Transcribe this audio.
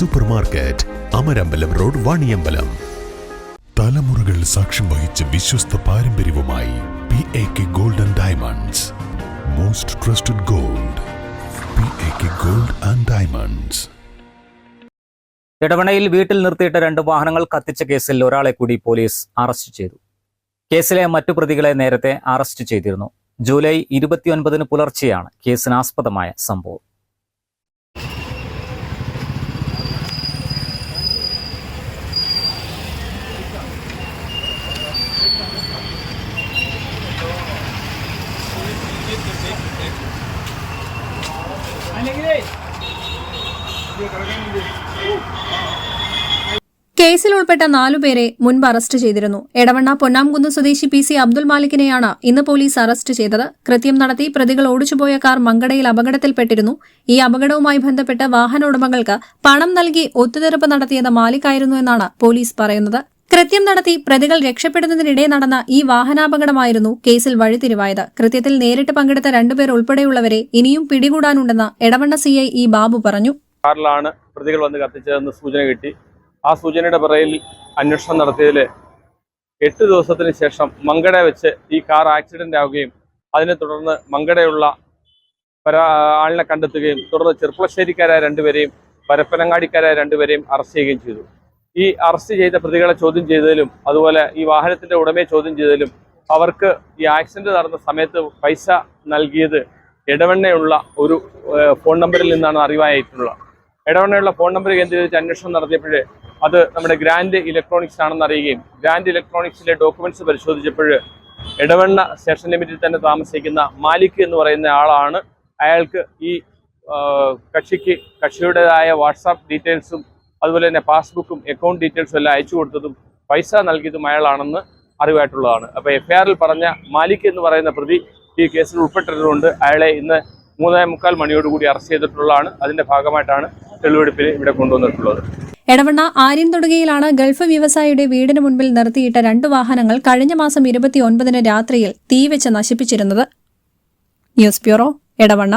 Super market Amarambalam road Vaniyambalam. തലമുറകൾ സാക്ഷ്യം വഹിച്ച വിശ്വസ്ത പാരമ്പര്യവുമായി P A K golden diamonds most trusted gold P A K gold and diamonds ഇടവണയിൽ വീട്ടിൽ നിർത്തിയിട്ട രണ്ട് വാഹനങ്ങൾ കത്തിച്ച കേസിൽ ഒരാളെ കൂടി പോലീസ് അറസ്റ്റ് ചെയ്തു. കേസിലെ മറ്റു പ്രതികളെ നേരത്തെ അറസ്റ്റ് ചെയ്തിരുന്നു. ജൂലൈ ഇരുപത്തിയൊൻപതിന് പുലർച്ചെയാണ് കേസിനാസ്പദമായ സംഭവം. കേസിൽ ഉൾപ്പെട്ട നാലുപേരെ മുൻപ് അറസ്റ്റ് ചെയ്തിരുന്നു. എടവണ്ണ പൊന്നാംകുന്ന് സ്വദേശി പി സി അബ്ദുൽ മാലിക്കിനെയാണ് ഇന്ന് പോലീസ് അറസ്റ്റ് ചെയ്തത്. കൃത്യം നടത്തി പ്രതികൾ ഓടിച്ചുപോയ കാർ മങ്കടയിൽ അപകടത്തിൽപ്പെട്ടിരുന്നു. ഈ അപകടവുമായി ബന്ധപ്പെട്ട് വാഹന ഉടമകൾക്ക് പണം നൽകി ഒത്തുതീർപ്പ് നടത്തിയത് മാലിക്കായിരുന്നു എന്നാണ് പോലീസ് പറയുന്നത്. കൃത്യം നടത്തി പ്രതികൾ രക്ഷപ്പെടുന്നതിനിടെ നടന്ന ഈ വാഹനാപകടമായിരുന്നു കേസിൽ വഴിത്തിരിവായത്. കൃത്യത്തിൽ നേരിട്ട് പങ്കെടുത്ത രണ്ടുപേർ ഉൾപ്പെടെയുള്ളവരെ ഇനിയും പിടികൂടാനുണ്ടെന്ന് Edavanna C I E Babu പറഞ്ഞു. കാറിലാണ് പ്രതികൾ വന്ന് കത്തിച്ചതെന്ന് സൂചന കിട്ടി. ആ സൂചനയുടെ പുറയിൽ അന്വേഷണം നടത്തിയതിൽ എട്ട് ദിവസത്തിന് ശേഷം മങ്കട വെച്ച് ഈ കാർ ആക്സിഡന്റ് ആവുകയും അതിനെ തുടർന്ന് മങ്കടയുള്ള ആളിനെ കണ്ടെത്തുകയും തുടർന്ന് ചെറുപ്പളശ്ശേരിക്കാരായ രണ്ടുപേരെയും പരപ്പനങ്ങാടിക്കാരായ രണ്ടുപേരെയും അറസ്റ്റ് ചെയ്യുകയും ചെയ്തു. ഈ അറസ്റ്റ് ചെയ്ത പ്രതികളെ ചോദ്യം ചെയ്തതിലും അതുപോലെ ഈ വാഹനത്തിന്റെ ഉടമയെ ചോദ്യം ചെയ്തതിലും അവർക്ക് ഈ ആക്സിഡന്റ് നടന്ന സമയത്ത് പൈസ നൽകിയത് ഇടവെണ്ണയുള്ള ഒരു ഫോൺ നമ്പറിൽ നിന്നാണ് അറിവായിട്ടുള്ളത്. ഇടവെണ്ണയുള്ള ഫോൺ നമ്പർ കേന്ദ്രീകരിച്ച് അന്വേഷണം നടത്തിയപ്പോൾ അത് നമ്മുടെ ഗ്രാൻഡ് ഇലക്ട്രോണിക്സ് ആണെന്ന് അറിയുകയും ഗ്രാൻഡ് ഇലക്ട്രോണിക്സിലെ ഡോക്യുമെന്റ്സ് പരിശോധിച്ചപ്പോൾ ഇടവണ്ണ സ്റ്റേഷൻ ലിമിറ്റിൽ തന്നെ താമസിക്കുന്ന മാലിക് എന്ന് പറയുന്ന ആളാണ്. അയാൾക്ക് ഈ കക്ഷിക്ക് കക്ഷിയുടേതായ വാട്സാപ്പ് ഡീറ്റെയിൽസും അതുപോലെ തന്നെ പാസ്ബുക്കും അക്കൗണ്ട് ഡീറ്റെയിൽസും എല്ലാം അയച്ചു കൊടുത്തതും പൈസ നൽകിയതും അയാളാണെന്ന് അറിവായിട്ടുള്ളതാണ്. അപ്പോൾ എഫ്ഐആറിൽ പറഞ്ഞ മാലിക് എന്ന് പറയുന്ന പ്രതി ഈ കേസിൽ ഉൾപ്പെട്ടിട്ടുകൊണ്ട് അയാളെ ഇന്ന് മൂന്നേ മുക്കാൽ മണിയോടുകൂടി അറസ്റ്റ് ചെയ്തിട്ടുള്ളതാണ്. അതിന്റെ ഭാഗമായിട്ടാണ് തെളിവെടുപ്പിന് ഇവിടെ കൊണ്ടുവന്നിട്ടുള്ളത്. എടവണ്ണ ആര്യൻ തൊടുകയിലാണ് ഗൾഫ് വ്യവസായിയുടെ വീടിന് മുൻപിൽ നിർത്തിയിട്ട രണ്ട് വാഹനങ്ങൾ കഴിഞ്ഞ മാസം ഇരുപത്തിയൊൻപതിന് രാത്രിയിൽ തീവെച്ച് നശിപ്പിച്ചിരുന്നത്. News bureau Edavanna.